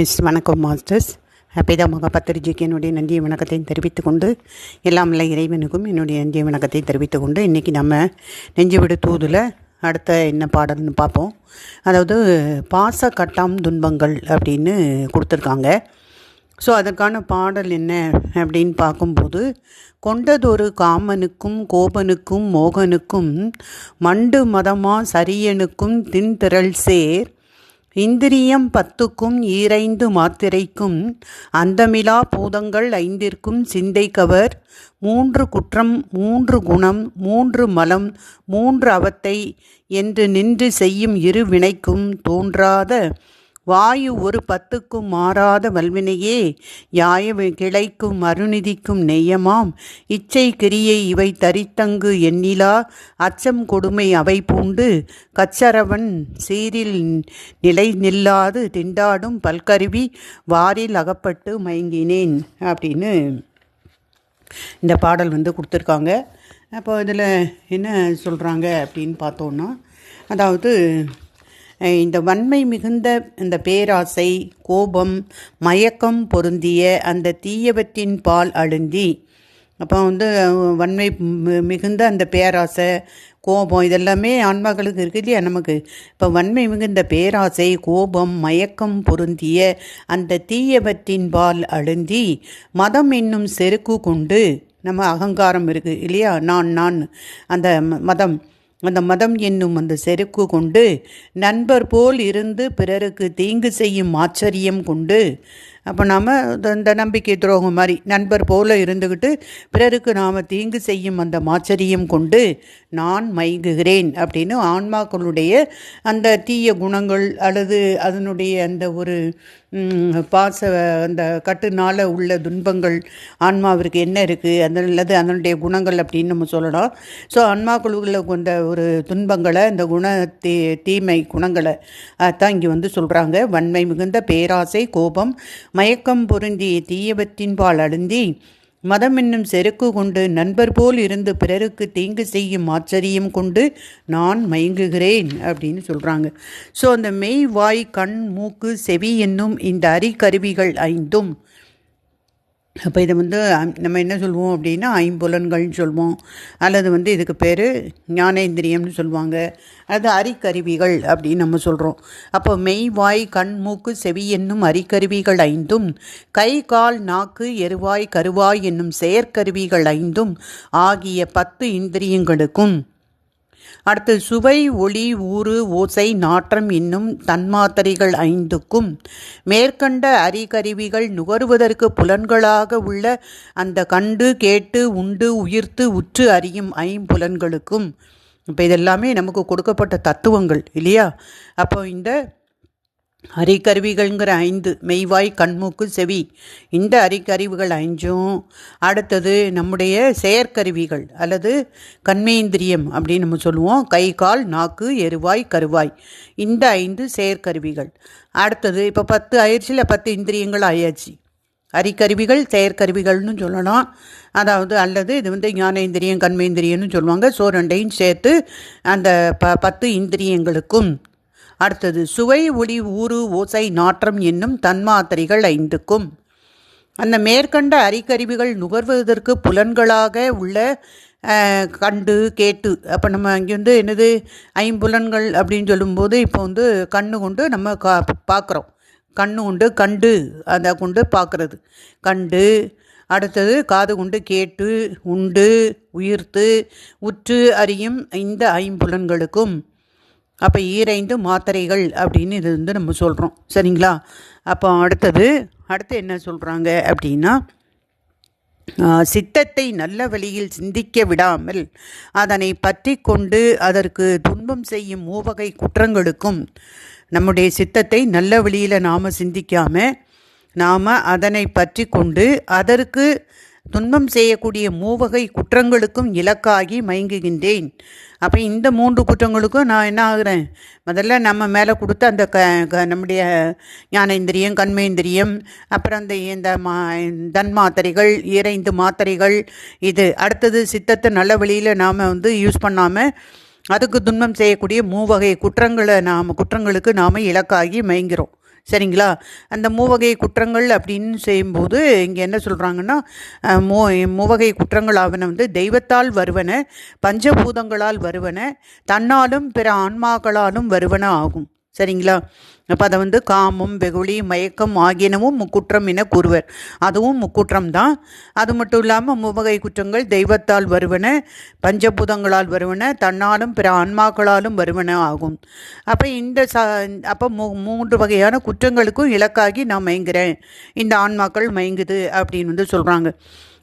S வணக்கம் masters. ஹப்பிதா மகபத்திரிஜிக்கு என்னுடைய நன்றிய வணக்கத்தை தெரிவித்துக் கொண்டு எல்லாம் இல்லை இறைவனுக்கும் என்னுடைய நன்றிய வணக்கத்தை தெரிவித்துக் கொண்டு இன்றைக்கி நம்ம நெஞ்சுவிடு தூதில் அடுத்த என்ன பாடல்னு பார்ப்போம். அதாவது பாச கட்டாம் துன்பங்கள் அப்படின்னு கொடுத்துருக்காங்க. ஸோ அதற்கான பாடல் என்ன அப்படின்னு பார்க்கும்போது கொண்டதொரு காமனுக்கும் கோபனுக்கும் மோகனுக்கும் மண்டு மதமா சரியனுக்கும் தின்திரள் சேர் இந்திரியம் பத்துக்கும் ஈரைந்து மாத்திரைக்கும் அந்தமிலா பூதங்கள் ஐந்திற்கும் சிந்தை கவர் மூன்று குற்றம் மூன்று குணம் மூன்று மலம் மூன்று அவத்தை என்று நின்று செய்யும் இரு வினைக்கும் தோன்றாத வாயு ஒரு பத்துக்கும் மாறாத வல்வினையே யாய கிளைக்கும் அருநிதிக்கும் நெய்யமாம். இச்சை கிரியை இவை தரித்தங்கு எண்ணிலா அச்சம் கொடுமை அவை பூண்டு. கச்சரவன் சீரில் நிலை நில்லாது திண்டாடும் பல்கருவி வாரில் அகப்பட்டு மயங்கினேன் அப்படின்னு இந்த பாடல் வந்து கொடுத்துருக்காங்க. அப்போ இதில் என்ன சொல்கிறாங்க அப்படின்னு பார்த்தோன்னா அதாவது இந்த வன்மை மிகுந்த இந்த பேராசை கோபம் மயக்கம் பொருந்திய அந்த தீயவற்றின் பால் அழுந்தி அப்போ வந்து வன்மை மிகுந்த அந்த பேராசை கோபம் இதெல்லாமே ஆன்மாக்களுக்கு இருக்குது இல்லையா நமக்கு? இப்போ வன்மை மிகுந்த பேராசை கோபம் மயக்கம் பொருந்திய அந்த தீயவற்றின் பால் அழுந்தி மதம் என்னும் செருக்கு கொண்டு நம்ம அகங்காரம் இருக்குது இல்லையா? நான் நான் அந்த மதம். அந்த மதம் என்னும் அந்த செருக்கு கொண்டு நண்பர் போல் இருந்து பிறருக்கு தீங்கு செய்யும் ஆச்சரியம் கொண்டு அப்போ நாம் இந்த நம்பிக்கை துரோகம் மாதிரி நண்பர் போல இருந்துக்கிட்டு பிறருக்கு நாம் தீங்கு செய்யும் அந்த மாச்சரியம் கொண்டு நான் மயங்குகிறேன் அப்படின்னு ஆன்மாக்களுடைய அந்த தீய குணங்கள் அல்லது அதனுடைய அந்த ஒரு பாச அந்த கட்டுனால் உள்ள துன்பங்கள் ஆன்மாவிற்கு என்ன இருக்குது அந்த அல்லது அதனுடைய குணங்கள் அப்படின்னு நம்ம சொல்லலாம். ஸோ ஆன்மாக்குழுவில் கொண்ட ஒரு துன்பங்களை இந்த குண தீ தீமை குணங்களை தான் இங்கே வந்து சொல்கிறாங்க வன்மை மிகுந்த பேராசை கோபம் மயக்கம் பொருந்திய தீயவற்றின்பால் அழுந்தி மதம் என்னும் செருக்கு கொண்டு நண்பர் போல் இருந்து பிறருக்கு தீங்கு செய்யும் ஆச்சரியம் கொண்டு நான் மயங்குகிறேன் அப்படின்னு சொல்கிறாங்க ஸோ அந்த மெய் வாய் கண் மூக்கு செவி என்னும் இந்த அரிக்கருவிகள் ஐந்தும் அப்போ இதை வந்து நம்ம என்ன சொல்லுவோம் அப்படின்னா ஐம்புலன்கள்னு சொல்லுவோம் அல்லது வந்து இதுக்கு பேர் ஞானேந்திரியம்னு சொல்லுவாங்க அது அரிக்கருவிகள் அப்படின்னு நம்ம சொல்கிறோம் அப்போ மெய் வாய் கண் மூக்கு செவி என்னும் அரிக்கருவிகள் ஐந்தும் கை கால் நாக்கு எருவாய் கருவாய் என்னும் செயற்கருவிகள் ஐந்தும் ஆகிய பத்து இந்திரியங்களுக்கும் அடுத்து சுவை ஒளி ஊறு ஓசை நாற்றம் என்னும் தன்மாத்திரைகள் ஐந்துக்கும் மேற்கண்ட அரிகருவிகள் நுகர்வதற்கு புலன்களாக உள்ள அந்த கண்டு கேட்டு உண்டு உயிர்த்து உற்று அறியும் ஐம்புலன்களுக்கும் இப்போ இதெல்லாமே நமக்கு கொடுக்கப்பட்ட தத்துவங்கள் இல்லையா? அப்போ இந்த அரிக்கருவிகள்ங்கிற ஐந்து மெய்வாய் கண்மூக்கு செவி. இந்த அரிக்கருவிகள் ஐந்தும் அடுத்தது நம்முடைய செயற்கருவிகள் அல்லது கண்மேந்திரியம் அப்படின்னு நம்ம சொல்லுவோம். கை கால் நாக்கு எருவாய் கருவாய். இந்த ஐந்து செயற்கருவிகள். அடுத்தது இப்போ பத்து ஆயிடுச்சுல பத்து இந்திரியங்கள் ஆயாச்சு. அரிக்கருவிகள் செயற்கருவிகள்னு சொல்லலாம். அதாவது அல்லது இது வந்து ஞானேந்திரியம் கண்மேந்திரியம்னு சொல்லுவாங்க. ஸோ ரெண்டையும் சேர்த்து அந்த ப பத்து இந்திரியங்களுக்கும் அடுத்தது சுவை ஒளி ஊறு ஓசை நாற்றம் என்னும் தன்மாத்திரைகள் ஐந்துக்கும். அந்த மேற்கண்ட அரிக்கருவிகள் நுகர்வதற்கு புலன்களாக உள்ள கண்டு கேட்டு. அப்போ நம்ம இங்கே வந்து என்னது ஐம்புலன்கள் அப்படின்னு சொல்லும்போது இப்போ வந்து கண்ணு கொண்டு நம்ம கா பார்க்குறோம் கண்ணு கொண்டு கண்டு அதை கொண்டு பார்க்குறது கண்டு அடுத்தது காது கொண்டு கேட்டு உண்டு உயிர்த்து உற்று அறியும் இந்த ஐம்புலன்களுக்கும். அப்போ ஈரைந்து மாத்திரைகள் அப்படின்னு இது வந்து நம்ம சொல்கிறோம் சரிங்களா? அப்போ அடுத்தது அடுத்து என்ன சொல்கிறாங்க அப்படின்னா சித்தத்தை நல்ல வழியில் சிந்திக்க விடாமல் அதனை பற்றி கொண்டு அதற்கு துன்பம் செய்யும் மூவகை குற்றங்களுக்கும் நம்முடைய சித்தத்தை நல்ல வழியில் நாம் சிந்திக்காமல் நாம் அதனை பற்றி கொண்டு அதற்கு துன்பம் செய்யக்கூடிய மூவகை குற்றங்களுக்கும் இலக்காகி மயங்குகின்றேன். அப்போ இந்த மூன்று குற்றங்களுக்கும் நான் என்ன ஆகுறேன்? முதல்ல நம்ம மேலே கொடுத்த அந்த க க நம்முடைய ஞானேந்திரியம் கண்மேந்திரியம் அப்புறம் அந்த இந்த மா தன்மாத்திரைகள் இறைந்து மாத்திரைகள் இது அடுத்தது சித்தத்தை நல்ல வழியில் நாம் வந்து யூஸ் பண்ணாமல் அதுக்கு துன்பம் செய்யக்கூடிய மூவகை குற்றங்களை நாம் குற்றங்களுக்கு நாம் இலக்காகி மயங்கிறோம். சரிங்களா? அந்த மூவகை குற்றங்கள் அப்படின்னு செய்யும்போது இங்கே என்ன சொல்கிறாங்கன்னா மூ மூவகை குற்றங்களாவன வந்து தெய்வத்தால் வருவன பஞ்சபூதங்களால் வருவன தன்னாலும் பிற ஆன்மாக்களாலும் வருவன ஆகும். சரிங்களா? அப்போ அதை வந்து காமம் வெகுளி மயக்கம் ஆகியனவும் முக்குற்றம் என கூறுவர். அதுவும் முக்குற்றம் தான். அது மட்டும் இல்லாமல் மூவகை குற்றங்கள் தெய்வத்தால் வருவன பஞ்சபூதங்களால் வருவன தன்னாலும் பிற ஆன்மாக்களாலும் வருவன ஆகும். அப்போ இந்த ச அப்போ மூ மூன்று வகையான குற்றங்களுக்கும் இலக்காகி நான் மயங்குறேன். இந்த ஆன்மாக்கள் மயங்குது அப்படின்னு வந்து சொல்கிறாங்க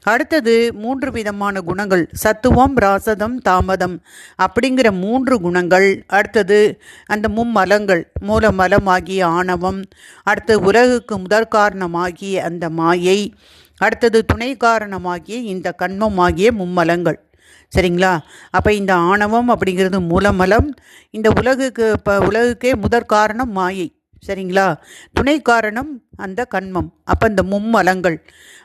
அடுத்தது மூன்று விதமான குணங்கள். சத்துவம் ராசதம் தாமதம் அப்படிங்கிற மூன்று குணங்கள். அடுத்தது அந்த மும்மலங்கள் மூலமலம் ஆகிய ஆணவம். அடுத்து உலகுக்கு முதற் காரணமாகிய அந்த மாயை. அடுத்தது துணை காரணமாகிய இந்த கண்மம் ஆகிய மும்மலங்கள். சரிங்களா? அப்போ இந்த ஆணவம் அப்படிங்கிறது மூலமலம். இந்த உலகுக்கு இப்போ உலகுக்கே முதற் காரணம் மாயை. சரிங்களா? துணை காரணம் அந்த கண்மம் அப்போ இந்த மும்மலங்கள்.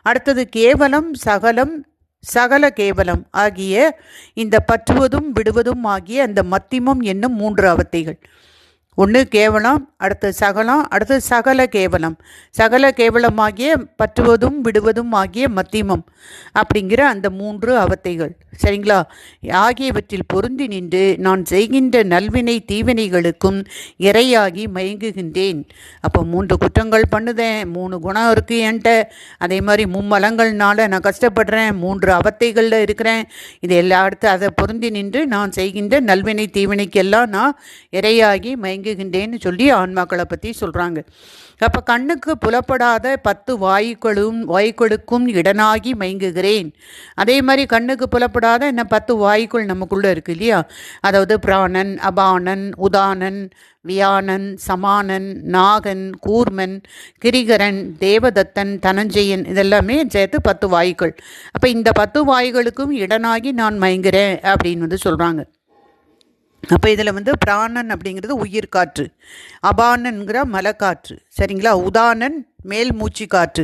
அடுத்தது கேவலம் சகலம் சகல கேவலம் ஆகிய இந்த பற்றுவதும் விடுவதும் ஆகிய அந்த மத்திமம் என்னும் மூன்று அவத்தைகள். ஒன்று கேவலம் அடுத்து சகலம் அடுத்து சகல கேவலம். சகல கேவலமாகிய பற்றுவதும் விடுவதும் ஆகிய மத்தியமம் அப்படிங்கிற அந்த மூன்று அவத்தைகள். சரிங்களா? ஆகியவற்றில் பொருந்தி நின்று நான் செய்கின்ற நல்வினை தீவினைகளுக்கும் இரையாகி மயங்குகின்றேன். அப்போ மூன்று குற்றங்கள் பண்ணுதேன் மூணு குணம் இருக்குது என்கிட்ட. அதே மாதிரி மும்மலங்கள்னால நான் கஷ்டப்படுறேன் மூன்று அவத்தைகளில் இருக்கிறேன். இது எல்லா அடுத்து அதை பொருந்தி நின்று நான் செய்கின்ற நல்வினை தீவினைக்கெல்லாம் நான் இரையாகி மயங்குகின்றேன்னு சொல்லி ஆன்மாக்களை பற்றி சொல்கிறாங்க அப்போ கண்ணுக்கு புலப்படாத பத்து வாயுக்களும் வாயுக்களுக்கும் இடனாகி மயங்குகிறேன். அதே மாதிரி கண்ணுக்கு புலப்படாத என்ன பத்து வாயுக்கள் நமக்குள்ளே இருக்குது இல்லையா? அதாவது பிராணன் அபானன் உதானன் வியானன் சமானன் நாகன் கூர்மன் கிரிகரன் தேவதத்தன் தனஞ்சயன் இதெல்லாமே சேர்த்து பத்து வாயுக்கள். அப்போ இந்த பத்து வாயுகளுக்கும் இடனாகி நான் மயங்குறேன் அப்படின்னு வந்து சொல்கிறாங்க அப்போ இதில் வந்து பிராணன் அப்படிங்கிறது உயிர் காற்று. அபானன்கிற மலைக்காற்று. சரிங்களா? உதானன் மேல் மூச்சு காற்று.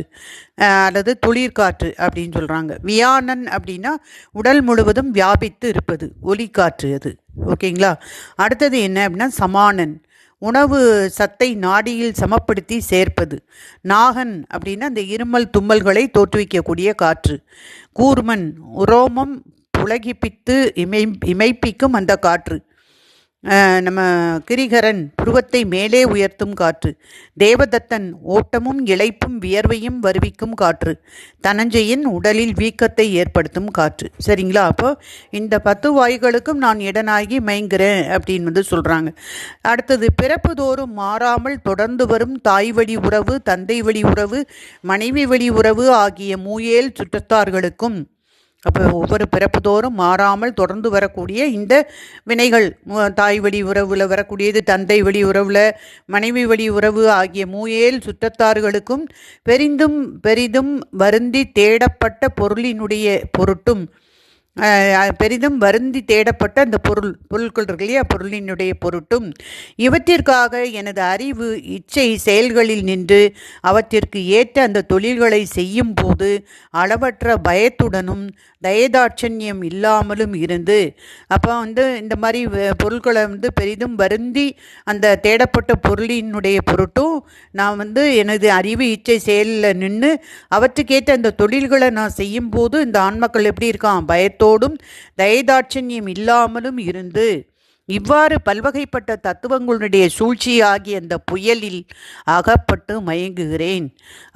அல்லது துளிர் காற்று அப்படின்னு சொல்கிறாங்க வியானன் அப்படின்னா உடல் முழுவதும் வியாபித்து இருப்பது. ஒலிக்காற்று அது. ஓகேங்களா? அடுத்தது என்ன அப்படின்னா சமானன். உணவு சத்தை நாடியில் சமப்படுத்தி சேர்ப்பது. நாகன் அப்படின்னா அந்த இருமல் தும்மல்களை தோற்றுவிக்கக்கூடிய காற்று. கூர்மன் உரோமம் புலகிப்பித்து இமை இமைப்பிக்கும் அந்த காற்று. நம்ம கிரிகரன் புருவத்தை மேலே உயர்த்தும் காற்று தேவதத்தன் ஓட்டமும் இழைப்பும் வியர்வையும் வருவிக்கும் காற்று தனஞ்சையின் உடலில் வீக்கத்தை ஏற்படுத்தும் காற்று. சரிங்களா? அப்போ இந்த பத்து வாயுகளுக்கும் நான் இடனாகி மயங்குறேன் அப்படின்னு வந்து சொல்கிறாங்க அடுத்தது பிறப்பு தோறும் மாறாமல் தொடர்ந்து வரும் தாய் வழி உறவு தந்தை வழி உறவு மனைவி வழி உறவு ஆகிய மூயேல் சுற்றத்தார்களுக்கும் அப்போ ஒவ்வொரு பிறப்புதோறும் மாறாமல் தொடர்ந்து வரக்கூடிய இந்த வினைகள் தாய் வழி உறவில் வரக்கூடியது தந்தை வழி உறவில் மனைவி வழி உறவு ஆகிய மூயேல் சுற்றத்தார்களுக்கும் பெரிதும் பெரிதும் வருந்தி தேடப்பட்ட பொருளினுடைய பொருட்டும் பெரிதும் வருந்தி தேடப்பட்ட அந்த பொருள் பொருட்கள் இருக்கு இல்லையா? பொருளினுடைய பொருட்டும். இவற்றிற்காக எனது அறிவு இச்சை செயல்களில் நின்று அவற்றிற்கு ஏற்ற அந்த தொழில்களை செய்யும் போது அளவற்ற பயத்துடனும் தயதாட்சண்யம் இல்லாமலும் இருந்து அப்போ வந்து இந்த மாதிரி வ- பொருட்களை வந்து பெரிதும் வருந்தி அந்த தேடப்பட்ட பொருளினுடைய பொருட்டும் நான் வந்து எனது அறிவு இச்சை செயலில் நின்று அவற்றுக்கேற்ற அந்த தொழில்களை நான் செய்யும்போது இந்த ஆன்மக்கள் எப்படி இருக்கான்? பயத்தோடும் தயதாட்சண்யம் இல்லாமலும் இருந்து இவ்வாறு பல்வகைப்பட்ட தத்துவங்களுடைய சூழ்ச்சியாகிய அந்த புயலில் அகப்பட்டு மயங்குகிறேன்.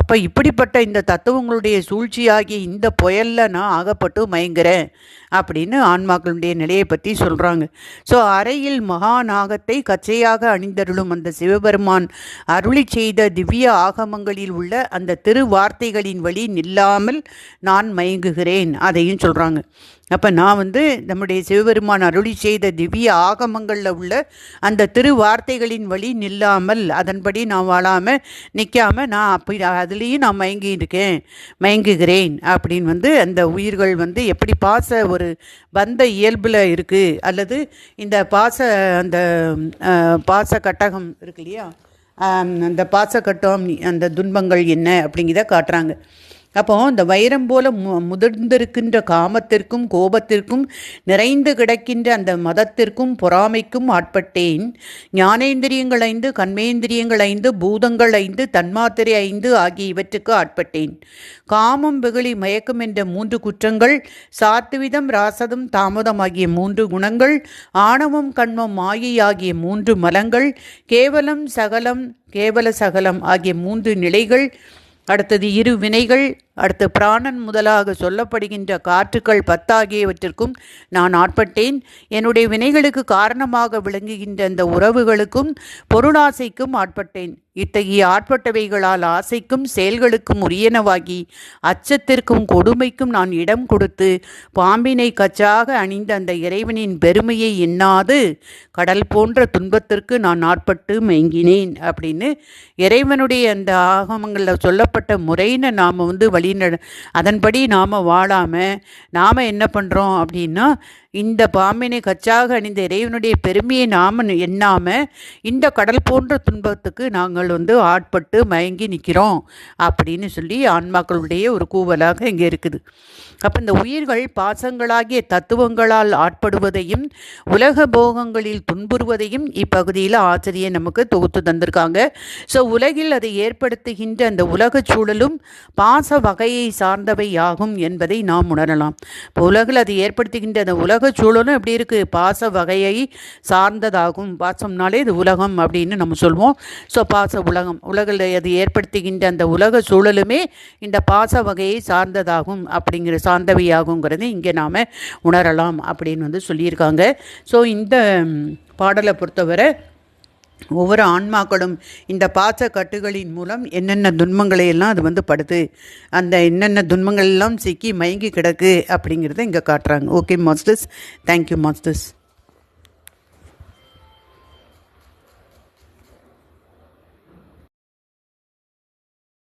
அப்போ இப்படிப்பட்ட இந்த தத்துவங்களுடைய சூழ்ச்சியாகிய இந்த புயலில் நான் அகப்பட்டு மயங்குறேன் அப்படின்னு ஆன்மாக்களுடைய நிலையை பற்றி சொல்கிறாங்க ஸோ அறையில் மகாநாகத்தை கச்சையாக அணிந்தருளும் அந்த சிவபெருமான் அருளி செய்த திவ்ய ஆகமங்களில் உள்ள அந்த திருவார்த்தைகளின் வழி நில்லாமல் நான் மயங்குகிறேன். அதையும் சொல்கிறாங்க அப்போ நான் வந்து நம்முடைய சிவபெருமான் அருளி செய்த திவ்ய ஆகமங்களில் உள்ள அந்த திருவார்த்தைகளின் வழி நில்லாமல் அதன்படி நான் வாழாமல் நிற்காமல் நான் அப்படி அதுலேயும் நான் மயங்கி இருக்கேன் மயங்குகிறேன் அப்படின்னு வந்து அந்த உயிர்கள் வந்து எப்படி பாச ஒரு பந்த இயல்பில் இருக்குது அல்லது இந்த பாச அந்த பாச கட்டகம் இருக்கு இல்லையா? அந்த பாசக்கட்டம் அந்த துன்பங்கள் என்ன அப்படிங்கிறத காட்டுறாங்க. அப்போ இந்த வைரம் போல மு முதிர்ந்திருக்கின்ற காமத்திற்கும் கோபத்திற்கும் நிறைந்து கிடக்கின்ற அந்த மதத்திற்கும் பொறாமைக்கும் ஆட்பட்டேன். ஞானேந்திரியங்கள் ஐந்து கண்மேந்திரியங்கள் ஐந்து பூதங்கள் ஐந்து தன்மாத்திரை ஐந்து ஆகிய இவற்றுக்கு ஆட்பட்டேன். காமம் வெகுளி மயக்கம் என்ற மூன்று குற்றங்கள் சாத்துவிதம் ராசதம் தாமதம் ஆகிய மூன்று குணங்கள் ஆணவம் கண்மம் மாயை ஆகிய மூன்று மலங்கள் கேவலம் சகலம் கேவல சகலம் ஆகிய மூன்று நிலைகள் அடுத்தது இரு வினைகள் அடுத்து பிராணன் முதலாக சொல்லப்படுகின்ற காற்றுக்கள் பத்தாகியவற்றிற்கும் நான் ஆட்பட்டேன். என்னுடைய வினைகளுக்கு காரணமாக விளங்குகின்ற அந்த உறவுகளுக்கும் பொருளாசைக்கும் ஆட்பட்டேன். இத்தகைய ஆட்பட்டவைகளால் ஆசைக்கும் செயல்களுக்கும் உரியனவாகி அச்சத்திற்கும் கொடுமைக்கும் நான் இடம் கொடுத்து பாம்பினை கச்சாக அணிந்த அந்த இறைவனின் பெருமையை எண்ணாது கடல் போன்ற துன்பத்திற்கு நான் ஆட்பட்டு மயங்கினேன் அப்படின்னு இறைவனுடைய அந்த ஆகமங்களில் சொல்லப்பட்ட முறைன்னு நாம் வந்து வழி அதன்படி நாம் வாழாமல் நாம் என்ன பண்ணுறோம் அப்படின்னா இந்த பாம்பினை கச்சாக அணிந்த இறைவனுடைய பெருமையை நாம் எண்ணாமல் இந்த கடல் போன்ற துன்பத்துக்கு நாங்கள் வந்து ஆட்பட்டு மயங்கி நிற்கிறோம் அப்படின்னு சொல்லி ஆன்மாக்களுடைய ஒரு கூவலாக இங்கே இருக்குது. அப்போ இந்த உயிர்கள் பாசங்களாகிய தத்துவங்களால் ஆட்படுவதையும் உலக போகங்களில் துன்புறுவதையும் இப்பகுதியில் ஆசிரியர் நமக்கு தொகுத்து தந்திருக்காங்க. ஸோ உலகில் அதை ஏற்படுத்துகின்ற அந்த உலக சூழலும் பாச வகையை சார்ந்தவை ஆகும் என்பதை நாம் உணரலாம். இப்போ உலகில் அது ஏற்படுத்துகின்ற அந்த உலக சூழலும் எப்படி இருக்குது பாச வகையை சார்ந்ததாகும். பாசம்னாலே இது உலகம் அப்படின்னு நம்ம சொல்வோம். ஸோ பாச உலகம். உலகில் அது ஏற்படுத்துகின்ற அந்த உலக சூழலுமே இந்த பாச வகையை சார்ந்ததாகும் அப்படிங்கிற சார்ந்தவையாகுங்கிறது இங்கே நாம் உணரலாம் அப்படின்னு வந்து சொல்லியிருக்காங்க. ஸோ இந்த பாடலை பொறுத்தவரை ஒவ்வொரு ஆன்மாக்களும் இந்த பாச கட்டுகளின் மூலம் என்னென்ன துன்பங்களை எல்லாம் அது வந்து படுது அந்த என்னென்ன துன்பங்கள் எல்லாம் சிக்கி மயங்கி கிடக்கு அப்படிங்கிறத இங்கே காட்டுறாங்க. Okay masters thank you masters